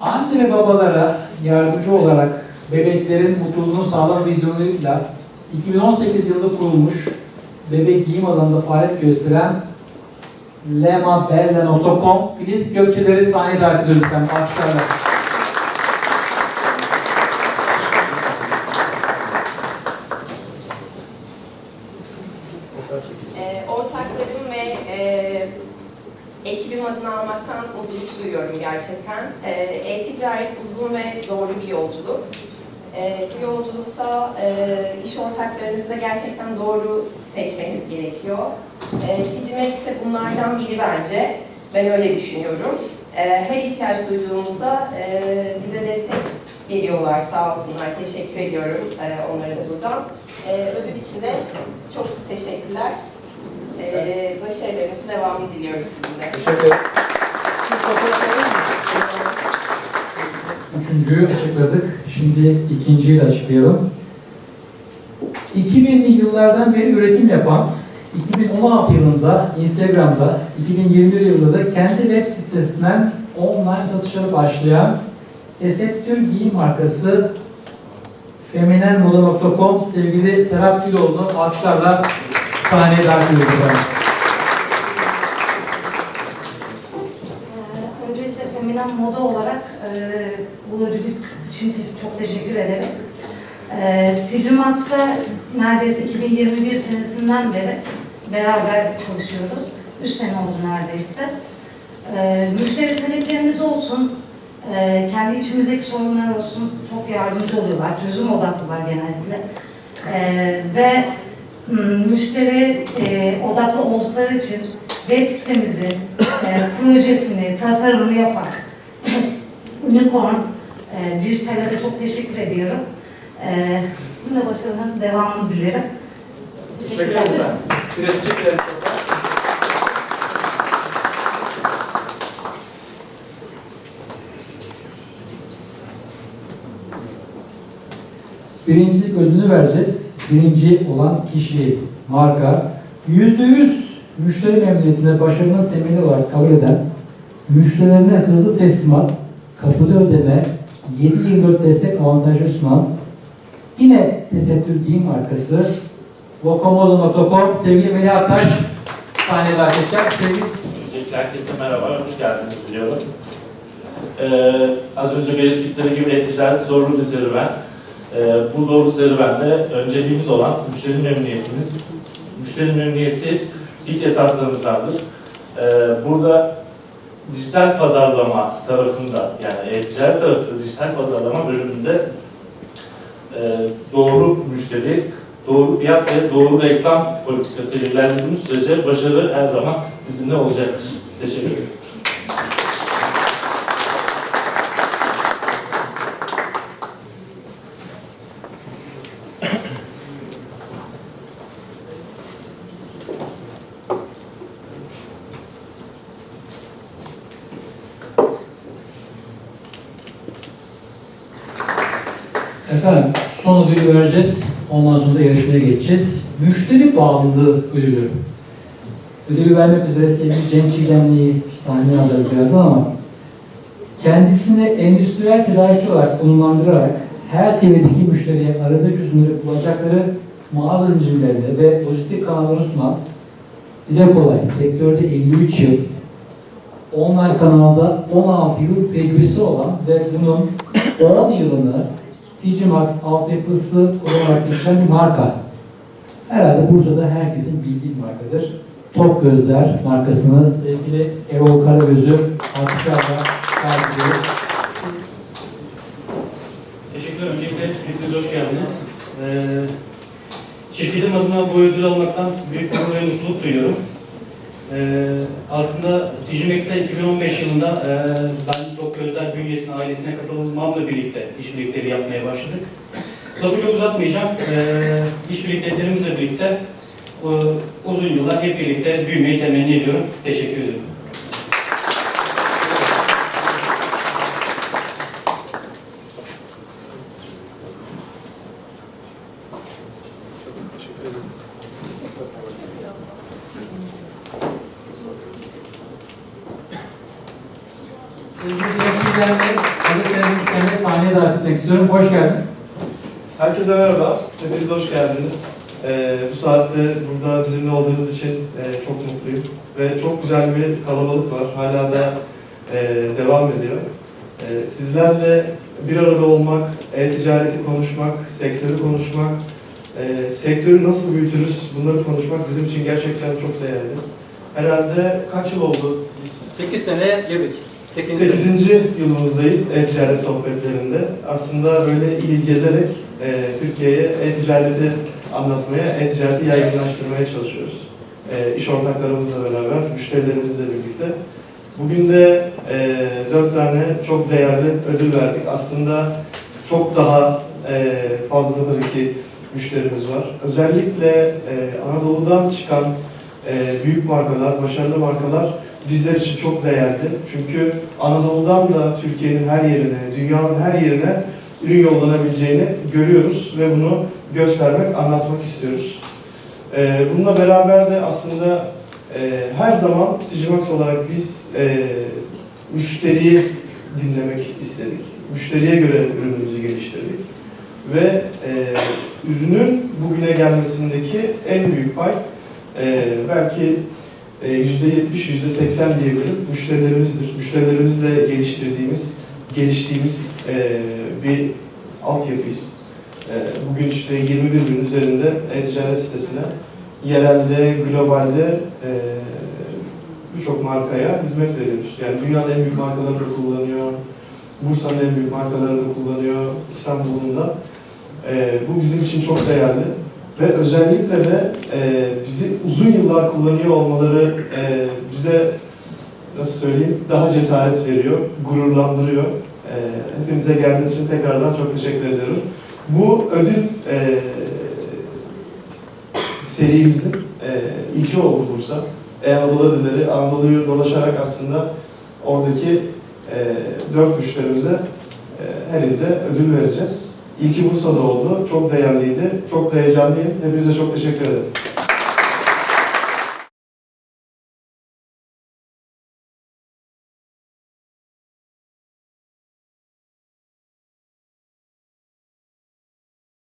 Anne ve babalara yardımcı olarak bebeklerin mutluluğunu sağlama vizyonuyla 2018 yılında kurulmuş bebek giyim alanında faaliyet gösteren lemabella.com Filiz Gökçeleri sahneye davet ediyoruz efendim. Alkışlarla. Ee, ortaklarım ve e, ekibim adına almaktan mutluluk duyuyorum gerçekten. Ee, E-ticaret uzun ve doğru bir yolculuk. Ee, bu yolculukta e, iş ortaklarınızı da gerçekten doğru seçmeniz gerekiyor. Ee, Ticimex de bunlardan biri bence. Ben öyle düşünüyorum. Ee, her ihtiyaç duyduğumuzda e, bize destek veriyorlar sağ olsunlar. Teşekkür ediyorum e, onlara da buradan. E, ödül için de çok teşekkürler. Ee, başarılarınızın devamını diliyoruz sizinle. Teşekkür ederiz. Üçüncüyü açıkladık. Şimdi ikinciyi de açıklayalım. 2000'li yıllardan beri üretim yapan, 2016 yılında Instagram'da, 2021 yılında da kendi web sitesinden online satışlara başlayan Tesettür giyim markası feminenmoda.com sevgili Serap Güloğlu'nu alkışlarla sahneye davet ediyoruz Moda olarak e, bu ödül için çok teşekkür ederim. E, Ticrimax'la neredeyse 2021 senesinden beri beraber çalışıyoruz. 3 sene oldu neredeyse. E, müşteri taleplerimiz olsun, e, kendi içimizdeki sorunlar olsun çok yardımcı oluyorlar. Çözüm odaklılar genellikle. E, ve müşteri e, odaklı oldukları için web sitemizi, e, projesini, tasarımını yapan Unicorn e, Dijital'e de çok teşekkür ediyorum. E, sizin de başarılarınızın devamını dilerim. Teşekkür ederim. Biraz teşekkür ederim. Birincilik ödülünü vereceğiz. Birinci olan kişi, marka, yüzde yüz müşteri memnuniyetinde başarının temeli olarak kabul eden, müşterilerine hızlı teslimat, kapıda ödeme, 7-24 destek avantajı sunan, yine tesettür giyim markası Vokomodo.com sevgili Melih Aktaş sahneye davet. Sevgili Öncelikle herkese merhaba, hoş geldiniz diliyorum. Ee, az önce belirttikleri gibi e-ticaret zorlu bir serüven. Ee, bu zorlu serüvende önceliğimiz olan müşteri memnuniyetimiz. Müşteri memnuniyeti ilk esaslarımızdandır. Ee, burada dijital pazarlama tarafında, yani e-ticaret tarafında dijital pazarlama bölümünde e, doğru müşteri, doğru fiyat ve doğru reklam politikası ilerlediğimiz sürece başarı her zaman bizimle olacaktır. Teşekkür ederim. Efendim son ödülü vereceğiz. Ondan sonra da yarışmaya geçeceğiz. Müşteri bağlılığı ödülü. Ödülü vermek üzere sevgili Cem Çiğdemli'yi sahneye alacağız birazdan ama kendisini endüstriyel tedarikçi olarak konumlandırarak her seviyedeki müşteriye aradığı çözümleri bulacakları mağaza zincirlerinde ve lojistik kanallarını sunan Dile Kolay, sektörde 53 yıl, online kanalda 16 yıl tecrübesi olan ve bunun 10 yılını TG Max altyapısı olarak geçen bir marka. Herhalde Bursa'da herkesin bildiği markadır. Top Gözler markasını sevgili Erol Karagöz'ü alkışlarla takip ediyoruz. Teşekkürler. Öncelikle hepiniz hoş geldiniz. Ee, şirketim adına bu ödülü almaktan büyük gurur ve mutluluk duyuyorum. Ee, aslında Digimex'te 2015 yılında e, ben Tok Gözler bünyesine, ailesine katılmamla birlikte işbirlikleri yapmaya başladık. Lafı çok uzatmayacağım. Ee, işbirliklerimizle birlikte e, uzun yıllar hep birlikte büyümeyi temenni ediyorum. Teşekkür ederim. Çiğdemli, Aziz Sevgili Çiğdemli sahneye davet etmek istiyorum. Hoş geldin. Herkese merhaba, hepiniz hoş geldiniz. Ee, bu saatte burada bizimle olduğunuz için e, çok mutluyum. Ve çok güzel bir kalabalık var, hala da e, devam ediyor. E, sizlerle bir arada olmak, e-ticareti konuşmak, sektörü konuşmak, e, sektörü nasıl büyütürüz bunları konuşmak bizim için gerçekten çok değerli. Herhalde kaç yıl oldu? Biz 8 sene girdik. 8. 8. yılımızdayız e-ticaret sohbetlerinde. Aslında böyle il gezerek e, Türkiye'ye e-ticareti anlatmaya, e-ticareti yaygınlaştırmaya çalışıyoruz. E, iş ortaklarımızla beraber, müşterilerimizle birlikte. Bugün de e, dört tane çok değerli ödül verdik. Aslında çok daha e, fazla tabii ki müşterimiz var. Özellikle e, Anadolu'dan çıkan e, büyük markalar, başarılı markalar bizler için çok değerli. Çünkü Anadolu'dan da Türkiye'nin her yerine, dünyanın her yerine ürün yollanabileceğini görüyoruz ve bunu göstermek, anlatmak istiyoruz. Ee, bununla beraber de aslında e, her zaman Digimax olarak biz e, müşteriyi dinlemek istedik. Müşteriye göre ürünümüzü geliştirdik. Ve e, ürünün bugüne gelmesindeki en büyük pay e, belki e, %70, %80 diyebilirim müşterilerimizdir. Müşterilerimizle geliştirdiğimiz, geliştiğimiz e, bir altyapıyız. E, bugün işte 21 bin üzerinde e-ticaret sitesine yerelde, globalde e, birçok markaya hizmet veriyoruz. Yani dünyanın en büyük markaları da kullanıyor, Bursa'nın en büyük markaları da kullanıyor, İstanbul'un da. E, bu bizim için çok değerli. Ve özellikle de e, bizi uzun yıllar kullanıyor olmaları e, bize nasıl söyleyeyim daha cesaret veriyor, gururlandırıyor. E, hepinize geldiğiniz için tekrardan çok teşekkür ediyorum. Bu ödül e, serimizin e, ilki oldu Bursa. E-Anadolu ödülleri, Anadolu'yu dolaşarak aslında oradaki e, dört müşterimize e, her ilde ödül vereceğiz. İlki Bursa'da oldu. Çok değerliydi. Çok da heyecanlıyım. Hepinize çok teşekkür ederim.